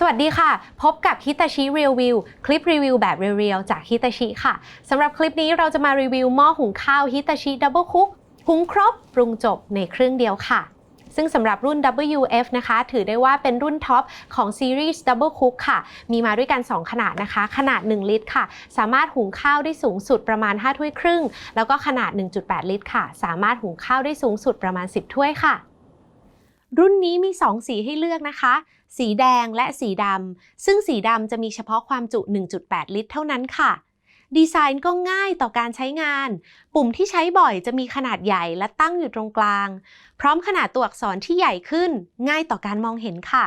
สวัสดีค่ะ พบกับ Hitachi Real View คลิปรีวิวแบบเรียวๆจาก Hitachi ค่ะสำหรับคลิปนี้เราจะมารีวิวหม้อหุงข้าว Hitachi Double Cook หุงครบ ปรุงจบในเครื่องเดียวค่ะ ซึ่งสำหรับรุ่น WF นะคะ ถือได้ว่าเป็นรุ่นท็อปของซีรีส์ Double Cook ค่ะ มีมาด้วยกัน 2 ขนาดนะคะ ขนาด 1 ลิตรค่ะ สามารถหุงข้าวได้สูงสุดประมาณ 5 ถ้วยครึ่ง แล้วก็ขนาด 1.8 ลิตรค่ะ สามารถหุงข้าวได้สูงสุดประมาณ 10 ถ้วยค่ะ รุ่นนี้มี 2 สีให้เลือกนะคะ สีแดงและสีดำ ซึ่งสีดำจะมีเฉพาะความจุ 1.8 ลิตร เท่านั้นค่ะ ดีไซน์ก็ง่ายต่อการใช้งาน ปุ่มที่ใช้บ่อยจะมีขนาดใหญ่และตั้งอยู่ตรงกลาง พร้อมขนาดตัวอักษรที่ใหญ่ขึ้น ง่ายต่อการมองเห็นค่ะ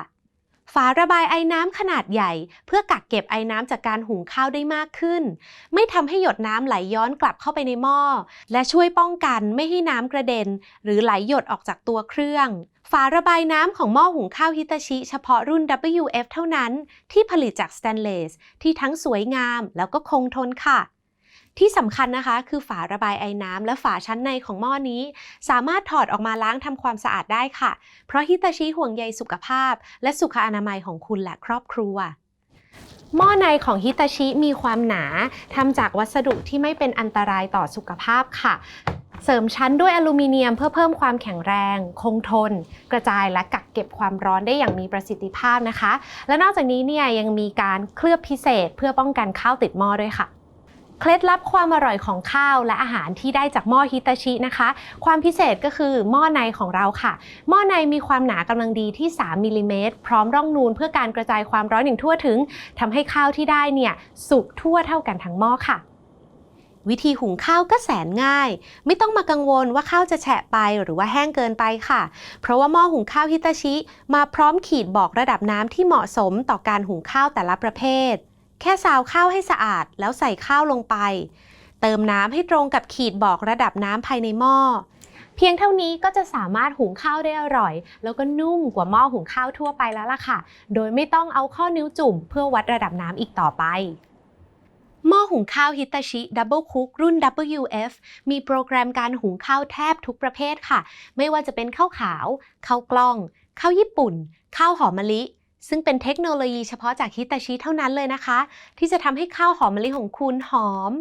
ฝาระบายไอ้น้ำขนาดใหญ่ เพื่อกักเก็บไอ้น้ำจากการหุงข้าวได้มากขึ้น ไม่ทำให้หยดน้ำไหลย้อนกลับเข้าไปในหม้อ และช่วยป้องกันไม่ให้น้ำกระเด็น หรือไหลหยดออกจากตัวเครื่อง ฝาระบายน้ำของหม้อหุงข้าวฮิตาชิ เฉพาะรุ่น WF เท่านั้น ที่ผลิตจากสแตนเลส ที่ทั้งสวยงามแล้วก็คงทนค่ะ ที่สำคัญนะคะ คือฝาระบายไอ้น้ำและฝาชั้นในของหม้อนี้ สามารถถอดออกมาล้างทำความสะอาดได้ค่ะ เพราะฮิตาชิห่วงใยสุขภาพ และสุขอนามัยของคุณและครอบครัวหม้อในของฮิตาชิมีความหนาทำจากวัสดุที่ไม่เป็นอันตรายต่อสุขภาพค่ะ เสริมชั้นด้วยอลูมิเนียมเพื่อเพิ่มความแข็งแรง คงทน กระจายและกักเก็บความร้อนได้อย่างมีประสิทธิภาพนะคะ และนอกจากนี้เนี่ยยังมีการเคลือบพิเศษ เพื่อป้องกันข้าวติดหม้อด้วยค่ะเคล็ดลับความอร่อยของข้าวและอาหารที่ได้จากหม้อฮิตาชินะคะ ความพิเศษก็คือหม้อในของเราค่ะ หม้อในมีความหนากำลังดีที่ 3มิลลิเมตรพร้อมร่องนูนเพื่อการกระจายความร้อนอย่างทั่วถึงทำให้ข้าวที่ได้เนี่ยสุกทั่วเท่ากันทั้งหม้อค่ะ วิธีหุงข้าวก็แสนง่าย ไม่ต้องมากังวลว่าข้าวจะแฉะไปหรือว่าแห้งเกินไปค่ะ เพราะว่าหม้อหุงข้าวฮิตาชิ มาพร้อมขีดบอกระดับน้ำที่เหมาะสมต่อการหุงข้าวแต่ละประเภท แค่ซาวข้าวให้สะอาดแล้วใส่ข้าวลงไป เติมน้ำให้ตรงกับขีดบอกระดับน้ำภายในหม้อเพียงเท่านี้ก็จะสามารถหุงข้าวได้อร่อย แล้วก็นุ่มกว่าหม้อหุงข้าวทั่วไปแล้วล่ะค่ะ โดยไม่ต้องเอาข้อนิ้วจุ่มเพื่อวัดระดับน้ำอีกต่อไป หม้อหุงข้าวฮิตาชิ Double Cook รุ่น WF มีโปรแกรมการหุงข้าวแทบทุกประเภทค่ะ ไม่ว่าจะเป็นข้าวขาว ข้าวกล้อง ข้าวญี่ปุ่น ข้าวหอมมะลิ ซึ่งเป็นเทคโนโลยีเฉพาะจากฮิตาชิเท่านั้นเลยนะคะ ที่จะทำให้ข้าวหอมมะลิของคุณหอม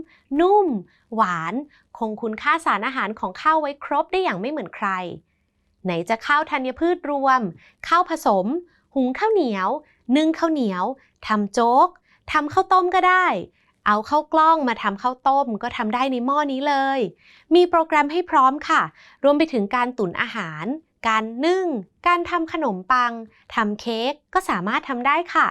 นุ่ม หวาน คงคุณค่าสารอาหารของข้าวไว้ครบได้อย่างไม่เหมือนใคร ไหนจะข้าวธัญพืชรวม ข้าวผสม หุงข้าวเหนียว นึ่งข้าวเหนียวทำโจ๊กทำข้าวต้มก็ได้ เอาเข้าวกล้องมาทำข้าวต้มก็ทำได้ในหม้อนี้เลย มีโปรแกรมให้พร้อมค่ะ รวมไปถึงการตุ๋นอาหาร การนึ่ง การทำขนมปังทำเค้กก็สามารถทำได้ค่ะ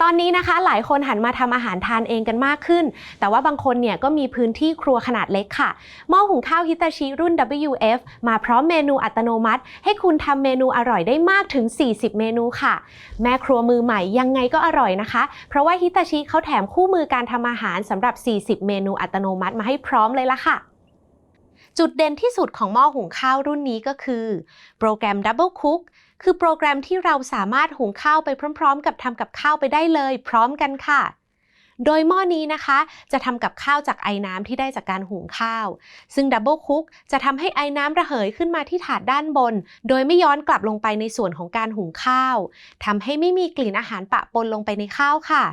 ตอนนี้นะคะหลายคนหันมาทำอาหารทานเองกันมากขึ้น แต่ว่าบางคนเนี่ยก็มีพื้นที่ครัวขนาดเล็กค่ะ หม้อหุงข้าวฮิตาชิรุ่น WF มาพร้อมเมนูอัตโนมัติ ให้คุณทำเมนูอร่อยได้มากถึง 40 เมนูค่ะ แม่ครัวมือใหม่ยังไงก็อร่อยนะคะ เพราะว่าฮิตาชิเขาแถมคู่มือการทำอาหารสำหรับ 40 เมนูอัตโนมัติมาให้พร้อมเลยละค่ะ จุดเด่นที่สุดของหม้อหุงข้าวรุ่นนี้ก็คือ โปรแกรม Double Cook คือโปรแกรมที่เราสามารถหุงข้าวไปพร้อม ๆ กับทำกับข้าวไปได้เลย พร้อมกันค่ะ โดยหม้อนี้นะคะ จะทำกับข้าวจากไอ้น้ำที่ได้จากการหุงข้าว ซึ่ง Double Cook จะทำให้ไอ้น้ำระเหยขึ้นมาที่ถาดด้านบน โดยไม่ย้อนกลับลงไปในส่วนของการหุงข้าวทำให้ไม่มีกลิ่นอาหารปะปนลงไปในข้าวค่ะ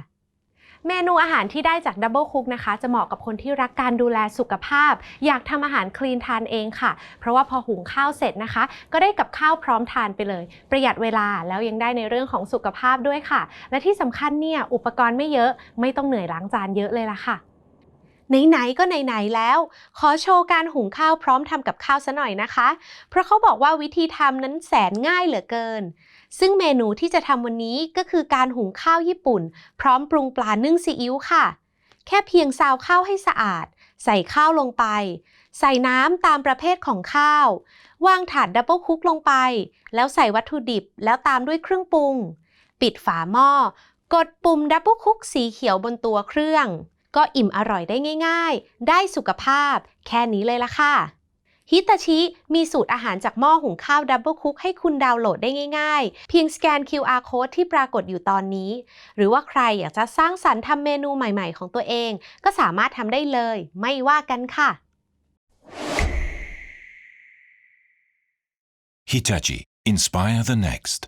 เมนูอาหารที่ได้จาก Double Cook นะคะ จะเหมาะกับคนที่รักการดูแลสุขภาพ อยากทำอาหารคลีนทานเองค่ะ เพราะว่าพอหุงข้าวเสร็จนะคะ ก็ได้กับข้าวพร้อมทานไปเลย ประหยัดเวลาแล้วยังได้ในเรื่องของสุขภาพด้วยค่ะ และที่สำคัญเนี่ยอุปกรณ์ไม่เยอะไม่ต้องเหนื่อยล้างจานเยอะเลยล่ะค่ะ ไหนๆก็ไหนๆแล้ว ขอโชว์การหุงข้าวพร้อมทำกับข้าวซะหน่อยนะคะ เพราะเขาบอกว่าวิธีทำนั้นแสนง่ายเหลือเกิน ซึ่งเมนูที่จะทำวันนี้ก็คือการหุงข้าวญี่ปุ่น พร้อมปรุงปลานึ่งซีอิ๊วค่ะ แค่เพียงซาวข้าวให้สะอาด ใส่ข้าวลงไป ใส่น้ำตามประเภทของข้าว วางถาดดับเบิลคุกลงไป แล้วใส่วัตถุดิบแล้วตามด้วยเครื่องปรุง ปิดฝาหม้อ กดปุ่มดับเบิลคุกสีเขียวบนตัวเครื่อง ก็อิ่มอร่อยได้ง่าย ๆ ได้สุขภาพ แค่นี้เลยละค่ะฮิตาชิมีสูตรอาหารจากหม้อหุงข้าวดับเบิลคุกให้คุณดาวน์โหลดได้ง่าย ๆ เพียงสแกน QR code ที่ปรากฏอยู่ตอนนี้ หรือว่าใครอยากจะสร้างสรรค์ทำเมนูใหม่ๆของตัวเอง ก็สามารถทำได้เลย ไม่ว่ากันค่ะ Hitachi. Inspire the next.